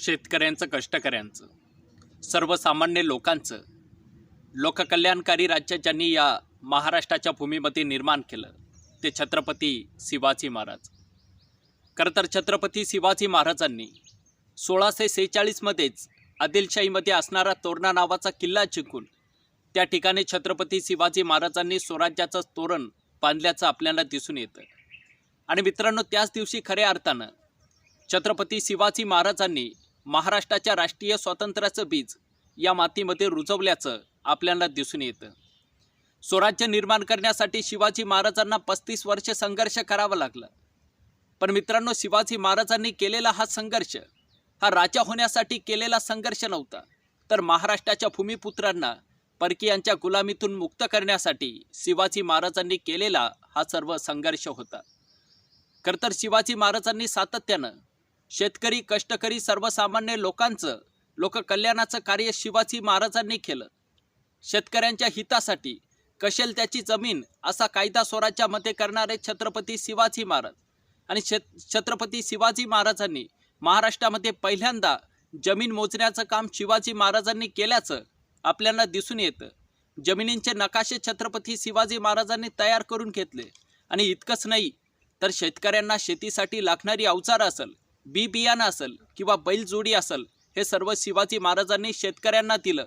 शेतकऱ्यांचं कष्टकऱ्यांचं सर्वसामान्य लोकांचं लोककल्याणकारी राज्य ज्यांनी या महाराष्ट्राच्या भूमीमध्ये निर्माण केलं ते छत्रपती शिवाजी महाराज. खरं तर छत्रपती शिवाजी महाराजांनी सोळाशे सेहेचाळीसमध्येच आदिलशाहीमध्ये असणारा तोरणा नावाचा किल्ला जिंकून त्या ठिकाणी छत्रपती शिवाजी महाराजांनी स्वराज्याचं तोरण बांधल्याचं आपल्याला दिसून येतं. आणि मित्रांनो त्याच दिवशी खऱ्या अर्थानं छत्रपती शिवाजी महाराजांनी महाराष्ट्राच्या राष्ट्रीय स्वातंत्र्याचं बीज या मातीमध्ये रुजवल्याचं आपल्याला दिसून येतं. स्वराज्य निर्माण करण्यासाठी शिवाजी महाराजांना पस्तीस वर्ष संघर्ष करावा लागला. पण मित्रांनो शिवाजी महाराजांनी केलेला हा संघर्ष हा राजा होण्यासाठी केलेला संघर्ष नव्हता. तर महाराष्ट्राच्या भूमिपुत्रांना परकीयांच्या गुलामीतून मुक्त करण्यासाठी शिवाजी महाराजांनी केलेला हा सर्व संघर्ष होता. खरं तर शिवाजी महाराजांनी सातत्यानं शेतकरी कष्टकरी सर्वसामान्य लोकांचं लोककल्याणाचं कार्य शिवाजी महाराजांनी केलं. शेतकऱ्यांच्या हितासाठी कशेल त्याची जमीन असा कायदा स्वराज्यामध्ये करणारे छत्रपती शिवाजी महाराज आणि शेत छत्रपती शिवाजी महाराजांनी महाराष्ट्रामध्ये पहिल्यांदा जमीन मोजण्याचं काम शिवाजी महाराजांनी केल्याचं आपल्याला दिसून येतं. जमिनींचे नकाशे छत्रपती शिवाजी महाराजांनी तयार करून घेतले. आणि इतकंच नाही तर शेतकऱ्यांना शेतीसाठी लागणारी अवचारं असेल बी बियाणं असेल किंवा बैलजोडी असेल हे सर्व शिवाजी महाराजांनी शेतकऱ्यांना दिलं.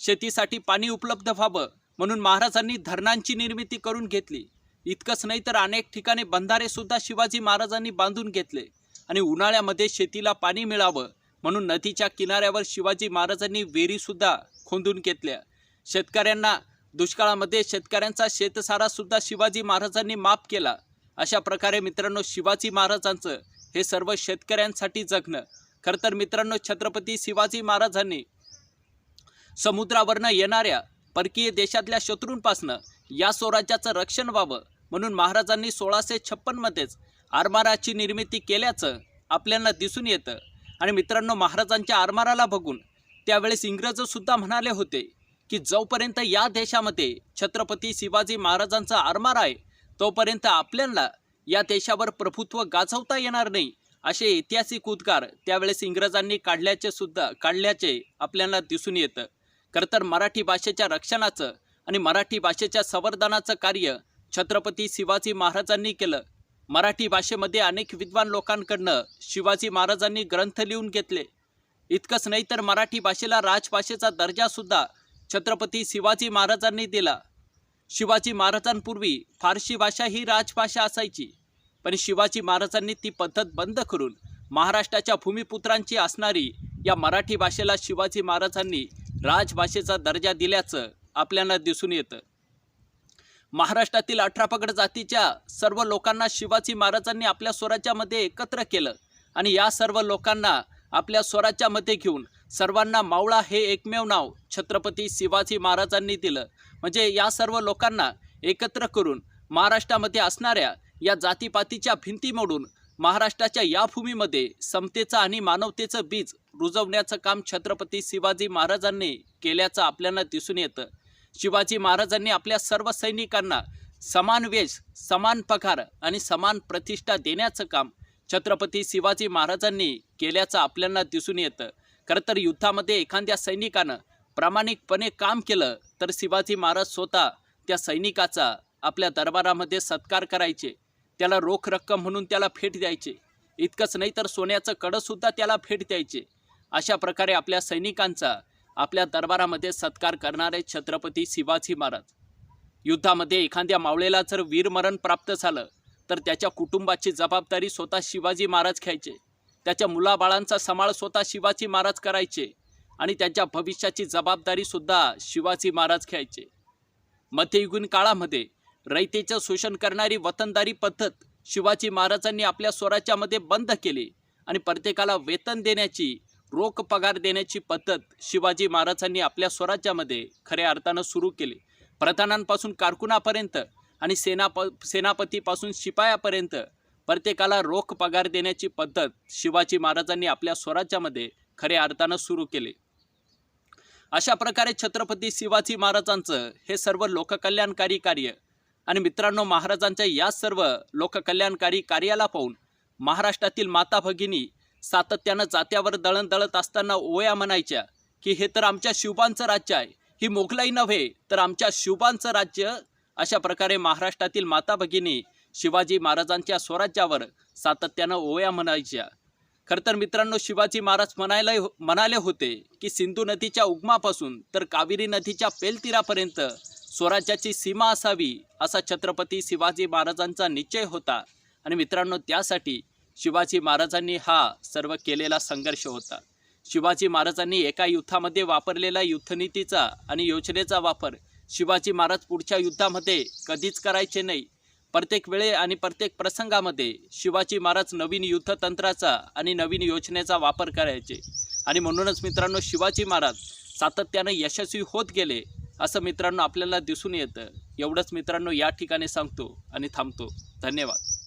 शेतीसाठी पाणी उपलब्ध व्हावं म्हणून महाराजांनी धरणांची निर्मिती करून घेतली. इतकंच नाही तर अनेक ठिकाणी बंधारे सुद्धा शिवाजी महाराजांनी बांधून घेतले आणि उन्हाळ्यामध्ये शेतीला पाणी मिळावं म्हणून नदीच्या किनाऱ्यावर शिवाजी महाराजांनी विहिरीसुद्धा खोदून घेतल्या. शेतकऱ्यांना दुष्काळामध्ये शेतकऱ्यांचा शेतसारासुद्धा शिवाजी महाराजांनी माफ केला. अशा प्रकारे मित्रांनो शिवाजी महाराजांचं हे सर्व शेतकऱ्यांसाठी जगणं. खरं तर मित्रांनो छत्रपती शिवाजी महाराजांनी समुद्रावरनं येणाऱ्या परकीय देशातल्या शत्रूंपासनं या स्वराज्याचं रक्षण व्हावं म्हणून महाराजांनी सोळाशे छप्पनमध्येच आरमाराची निर्मिती केल्याचं आपल्याला दिसून येतं. आणि मित्रांनो महाराजांच्या आरमाराला बघून त्यावेळेस इंग्रजसुद्धा म्हणाले होते की जोपर्यंत या देशामध्ये छत्रपती शिवाजी महाराजांचा आरमार आहे तोपर्यंत आपल्याला या देशावर प्रभुत्व गाजवता येणार नाही असे ऐतिहासिक उद्गार त्यावेळेस इंग्रजांनी काढल्याचे सुद्धा काढल्याचे आपल्याला दिसून येतं. खरं तर मराठी भाषेच्या रक्षणाचं आणि मराठी भाषेच्या संवर्धनाचं कार्य छत्रपती शिवाजी महाराजांनी केलं. मराठी भाषेमध्ये अनेक विद्वान लोकांकडनं शिवाजी महाराजांनी ग्रंथ लिहून घेतले. इतकंच नाही तर मराठी भाषेला राजभाषेचा दर्जासुद्धा छत्रपती शिवाजी महाराजांनी दिला. शिवाजी महाराजांपूर्वी फारसी भाषा ही राजभाषा असायची. पण शिवाजी महाराजांनी ती पद्धत बंद करून महाराष्ट्राच्या भूमिपुत्रांची असणारी या मराठी भाषेला शिवाजी महाराजांनी राजभाषेचा दर्जा दिल्याचं आपल्याला दिसून येतं. महाराष्ट्रातील अठरापगड जातीच्या सर्व लोकांना शिवाजी महाराजांनी आपल्या स्वराज्यामध्ये एकत्र केलं आणि या सर्व लोकांना आपल्या स्वराज्यामध्ये घेऊन सर्वांना मावळा हे एकमेव नाव छत्रपती शिवाजी महाराजांनी दिलं. म्हणजे या सर्व लोकांना एकत्र करून महाराष्ट्रामध्ये असणाऱ्या या जातीपातीच्या भिंती मोडून महाराष्ट्राच्या या भूमीमध्ये समतेचं आणि मानवतेचं बीज रुजवण्याचं काम छत्रपती शिवाजी महाराजांनी केल्याचं आपल्याला दिसून येतं. शिवाजी महाराजांनी आपल्या सर्व सैनिकांना समान वेश समान पगार आणि समान प्रतिष्ठा देण्याचं काम छत्रपती शिवाजी महाराजांनी केल्याचं आपल्याला दिसून येतं. खरं तर युद्धामध्ये एखाद्या सैनिकानं प्रामाणिकपणे काम केलं तर शिवाजी महाराज स्वतः त्या सैनिकाचा आपल्या दरबारामध्ये सत्कार करायचे. त्याला रोख रक्कम म्हणून त्याला भेट द्यायचे. इतकंच नाही तर सोन्याचं कडंसुद्धा त्याला भेट द्यायचे. अशा प्रकारे आपल्या सैनिकांचा आपल्या दरबारामध्ये सत्कार करणारे छत्रपती शिवाजी महाराज. युद्धामध्ये एखाद्या मावळेला जर वीरमरण प्राप्त झालं तर त्याच्या कुटुंबाची जबाबदारी स्वतः शिवाजी महाराज घ्यायचे. त्याच्या मुलाबाळांचा सांभाळ स्वतः शिवाजी महाराज करायचे आणि त्यांच्या भविष्याची जबाबदारीसुद्धा शिवाजी महाराज घ्यायचे. मध्ययुगीन काळामध्ये रयतेचं शोषण करणारी वतनदारी पद्धत शिवाजी महाराजांनी आपल्या स्वराज्यामध्ये बंद केली आणि प्रत्येकाला वेतन देण्याची रोख पगार देण्याची पद्धत शिवाजी महाराजांनी आपल्या स्वराज्यामध्ये खऱ्या अर्थानं सुरू केली. प्रधानांपासून कारकुनापर्यंत आणि सेनाप सेनापतीपासून शिपायापर्यंत प्रत्येकाला रोख पगार देण्याची पद्धत शिवाजी महाराजांनी आपल्या स्वराज्यामध्ये खऱ्या अर्थानं सुरू केली. अशा प्रकारे छत्रपती शिवाजी महाराजांचं हे सर्व लोककल्याणकारी कार्य आणि मित्रांनो महाराजांच्या या सर्व लोककल्याणकारी कार्याला पाहून महाराष्ट्रातील माता भगिनी सातत्यानं जात्यावर दळण दळत असताना ओया म्हणायच्या की हे तर आमच्या शिवबांचं राज्य आहे. ही मोगलाई नव्हे तर आमच्या शिवबांचं राज्य. अशा प्रकारे महाराष्ट्रातील माता भगिनी शिवाजी महाराजांच्या स्वराज्यावर सातत्यानं ओया म्हणायच्या. खरं तर मित्रांनो शिवाजी महाराज म्हणायला म्हणाले होते की सिंधू नदीच्या उगमापासून तर कावेरी नदीच्या पेलतीरापर्यंत स्वराज्याची सीमा असावी असा छत्रपती शिवाजी महाराजांचा निश्चय होता. आणि मित्रांनो त्यासाठी शिवाजी महाराजांनी हा सर्व केलेला संघर्ष होता. शिवाजी महाराजांनी एका युद्धामध्ये वापरलेला युद्धनीतीचा आणि योजनेचा वापर शिवाजी महाराज पुढच्या युद्धामध्ये कधीच करायचे नाही. प्रत्येक वेळे आणि प्रत्येक प्रसंगामध्ये शिवाजी महाराज नवीन युद्धतंत्राचा आणि नवीन योजनेचा वापर करायचे. आणि म्हणूनच मित्रांनो शिवाजी महाराज सातत्यानं यशस्वी होत गेले. असं मित्रांनो आपल्याला दिसून येतं. एवढंच मित्रांनो या ठिकाणी सांगतो आणि थांबतो. धन्यवाद.